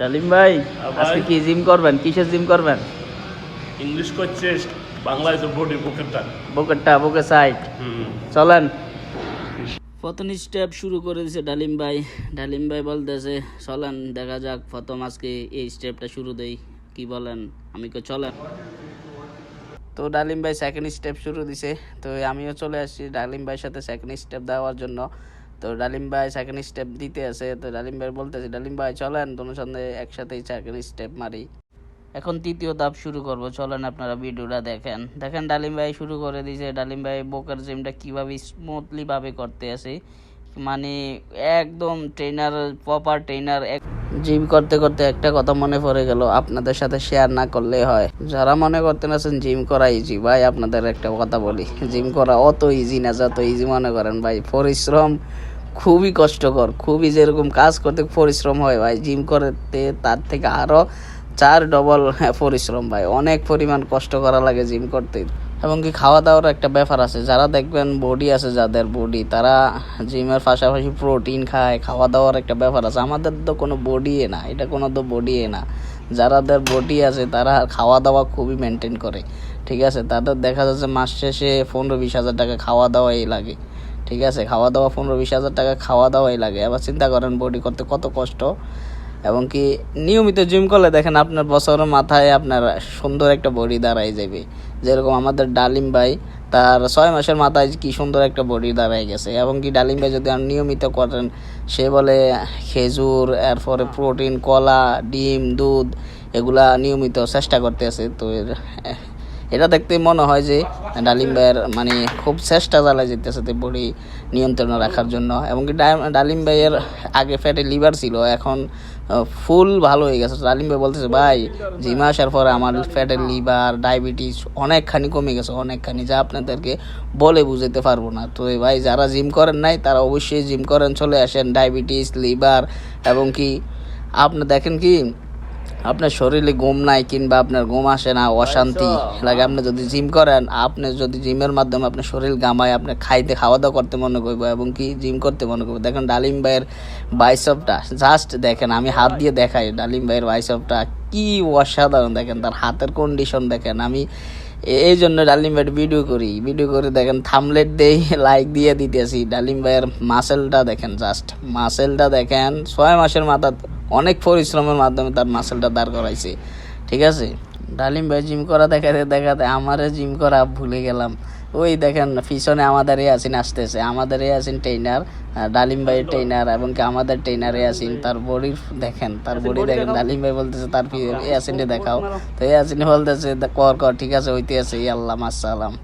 ডালিম ভাই ভাই। আজকে কি জিম করবেন? কিসের জিম করবেন? ইংলিশ করছে বাংলায় তো বডি বুকেরটা বুকেরটা বুকের সাইড চলেন। প্রথম স্টেপ শুরু করে দিছে ডালিম ভাই। ডালিম ভাই বলতেছে চলেন দেখা যাক প্রথম আজকে এই স্টেপটা শুরু দেই। কি বলেন? আমি কই চলেন। তো ডালিম ভাই সেকেন্ড স্টেপ শুরু দিছে। তো আমিও চলে আসছি ডালিম ভাইয়ের সাথে সেকেন্ড স্টেপ দেওয়ার জন্য। তো ডালিম ভাই সেকেন্ড স্টেপ দিতে আছে, তো ডালিম ভাই বলতেছে, ডালিম ভাই, চলেন, তোমার সঙ্গে একসাথেই সেকেন্ড স্টেপ মারি। এখন তৃতীয় ধাপ শুরু করব, চলেন আপনারা ভিডিওটা দেখেন। দেখেন, ডালিম ভাই শুরু করে দিয়েছে। ডালিম ভাই বোকার জিমটা কীভাবে স্মুথলি ভাবে করতে আছে। মানে একদম ট্রেনার প্রপার ট্রেনার এক জিম করতে করতে একটা কথা মনে পড়ে গেল, আপনাদের সাথে শেয়ার না করলে হয়। যারা মনে করতেন আছেন, জিম করা ইজি ভাই, আপনাদের একটা কথা বলি। জিম করা অত ইজি না, যত ইজি মনে করেন, ভাই। পরিশ্রম খুবই কষ্টকর, খুবই যেরকম কাজ করতে পরিশ্রম হয় ভাই জিম করতে তার থেকে আরও চার ডবল পরিশ্রম ভাই, অনেক পরিমাণ কষ্ট করা লাগে জিম করতে। এবং কি খাওয়া দাওয়ার একটা ব্যাপার আছে, যারা দেখবেন বডি আছে যাদের বডি তারা জিমের পাশাপাশি প্রোটিন খায় খাওয়া দাওয়ার একটা ব্যাপার আছে, আমাদের তো কোনো বডি না, এটা কোনো তো বডি না। যারাদের বডি আছে, তারা খাওয়া দাওয়া খুবই মেনটেন করে, ঠিক আছে? তাদের দেখা যাচ্ছে মাস শেষে পনেরো বিশ হাজার টাকা খাওয়া দাওয়াই লাগে। ঠিক আছে? খাওয়া দাওয়া পনেরো বিশ হাজার টাকা খাওয়া দাওয়াই লাগে। এবার চিন্তা করেন বডি করতে কত কষ্ট। এবং কি নিয়মিত জিম করলে দেখেন আপনার বছরের মাথায় আপনার সুন্দর একটা বডি দাঁড়াই যাবে। যেরকম আমাদের ডালিম ভাই, তার ছয় মাসের মাথায় কি সুন্দর একটা বডি দাঁড়াই গেছে। এবং কি ডালিম ভাই যদি নিয়মিত করেন, সে বলে খেজুর, এরপরে প্রোটিন কলা, ডিম, দুধ, এগুলা নিয়মিত চেষ্টা করতে আছে। তো এর- এটা দেখতে মনে হয় যে ডালিম ভাইয়ের মানে খুব চেষ্টা চালায় যেতে যেতেছে বডি নিয়ন্ত্রণে রাখার জন্য। এবং কি ডালিম ভাইয়ের আগে ফ্যাটে লিভার ছিল, এখন ফুল ভালো হয়ে গেছে। ডালিম ভাই বলতেছে, ভাই, জিমে আসার পরে আমার ফ্যাটের লিভার, ডায়াবেটিস অনেকখানি কমে গেছে, অনেকখানি, যা আপনাদেরকে বলে বুঝাতে পারব না। তো ভাই যারা জিম করেন নাই, তারা অবশ্যই জিম করেন, চলে আসেন। ডায়াবেটিস, লিভার, এবং কি, আপনি দেখেন কি আপনার শরীরে ঘুম নাই কিংবা আপনার ঘুম আসে না অশান্তি লাগে আপনি যদি জিম করেন আপনি যদি জিমের মাধ্যমে আপনার শরীর গামায় আপনি খাইতে খাওয়া দাওয়া করতে মনে করব এবং কি জিম করতে মনে করব। দেখেন ডালিম ভাইয়ের বাইসপটা জাস্ট দেখেন আমি হাত দিয়ে দেখাই ডালিম ভাইয়ের বাইসপটা কি অসাধারণ দেখেন তার হাতের কন্ডিশন দেখেন আমি এই জন্য ডালিম ভাইয়ের ভিডিও করি। ভিডিও করে দেখেন থামলেট দেই লাইক দিয়ে দিতেছি। ডালিম ভাইয়ের মাসেলটা দেখেন জাস্ট মাসেলটা দেখেন, ছয় মাসের মাথা, অনেক পরিশ্রমের মাধ্যমে তার মাসেলটা দাঁড় করাইছে। ঠিক আছে? ডালিম ভাই জিম করা দেখাতে দেখাতে আমারে জিম করা ভুলে গেলাম। ওই দেখেন পিছনে আমাদের এ আসিন আসতেছে। আমাদের এ আসিন ট্রেনার ডালিম ভাই ট্রেনার এবং কি আমাদের ট্রেনারে আসিন তার বডির দেখেন তার বডি দেখেন ডালিম ভাই বলতেছে তার এ আসিনটা দেখাও। তো এ আসিন বলতেছে কর কর ঠিক আছে হইতে আছে ইয়াল্লা আল্লাহ মাসালাম